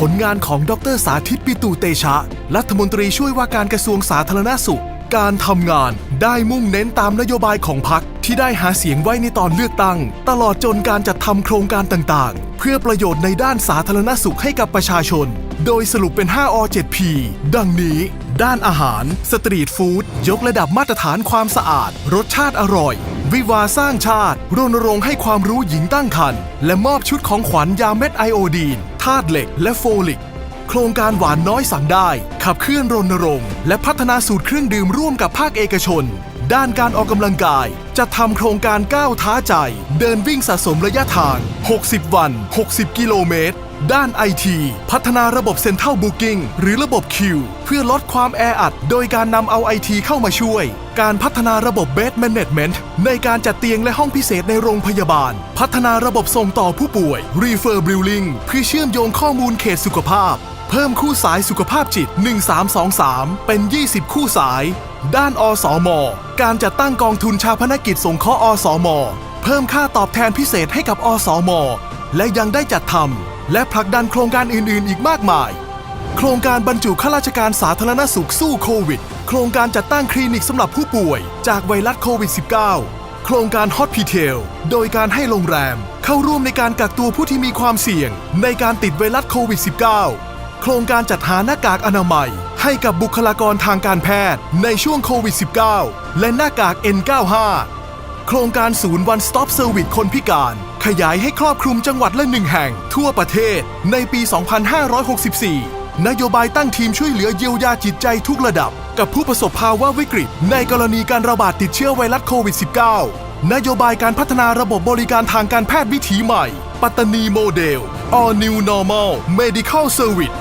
ผลงานของดรสาธิตปิตุเตชะ รัฐมนตรีช่วยว่าการกระทรวงสาธารณสุข การทำงานได้มุ่งเน้นตามนโยบายของพรรคที่ได้หาเสียงไว้ในตอนเลือกตั้ง ตลอดจนการจัดทำโครงการต่างๆ เพื่อประโยชน์ในด้านสาธารณสุขให้กับประชาชน โดยสรุปเป็น 5 อ 7 P ดังนี้ ด้านอาหาร สตรีทฟู้ดยกระดับมาตรฐานความสะอาด รสชาติอร่อย วิวาสร้างชาติรณรงค์ให้ความรู้หญิงตั้งครรภ์และมอบชุดของขวัญยาเม็ดไอโอดีนธาตุเหล็กและโฟลิก โครงการหวานน้อยสั่งได้ ขับเคลื่อนรณรงค์ และพัฒนาสูตรเครื่องดื่มร่วมกับภาคเอกชน ด้านการออกกำลังกาย จะทำโครงการก้าวท้าใจ เดินวิ่งสะสมระยะทาง 60 วัน 60 กิโลเมตร ด้านไอทีพัฒนาระบบเซ็นทรัลบุ๊กิ้งหรือระบบคิวเพื่อลดความแออัด โดยการนำเอาไอทีเข้ามาช่วย การพัฒนาระบบเบสแมネจเมนต์ในการจัดเตียงและห้องพิเศษในโรงพยาบาล พัฒนาระบบส่งต่อผู้ป่วย Refer Building เพื่อเชื่อมโยงข้อมูลเขตสุขภาพ เพิ่มคู่สายสุขภาพจิต 1323 เป็น 20 คู่สาย ด้านอสมการจัดตั้งกองทุนชาพนกิจสงเคราะห์อสมเพิ่มค่าตอบแทนพิเศษให้กับอสมและยังได้จัดทำ และผลักดันโครงการอื่น ๆ อีกมากมาย โครงการบรรจุข้าราชการสาธารณสุขสู้โควิด โครงการจัดตั้งคลินิกสำหรับผู้ป่วย จากไวรัสโควิด -19 โครงการฮอตพีเทลโดยการให้โรงแรม เข้าร่วมในการกักตัวผู้ที่มีความเสี่ยง ในการติดไวรัสโควิด -19 โครงการจัดหาหน้ากากอนามัย ให้กับบุคลากรทางการแพทย์ในช่วงโควิด -19 และหน้ากาก N95 โครงการศูนย์ One Stop Service คนพิการ ขยายให้ครอบคลุมจังหวัดละหนึ่งแห่ง ทั่วประเทศในปี 2564 นโยบายตั้งทีมช่วยเหลือเยียวยาจิตใจทุกระดับ กับผู้ประสบภาวะวิกฤต ในกรณีการระบาดติดเชื้อไวรัสโควิด -19 นโยบายการพัฒนาระบบบริการทางการแพทย์วิถีใหม่ ปัตตานีโมเดล All New Normal Medical Service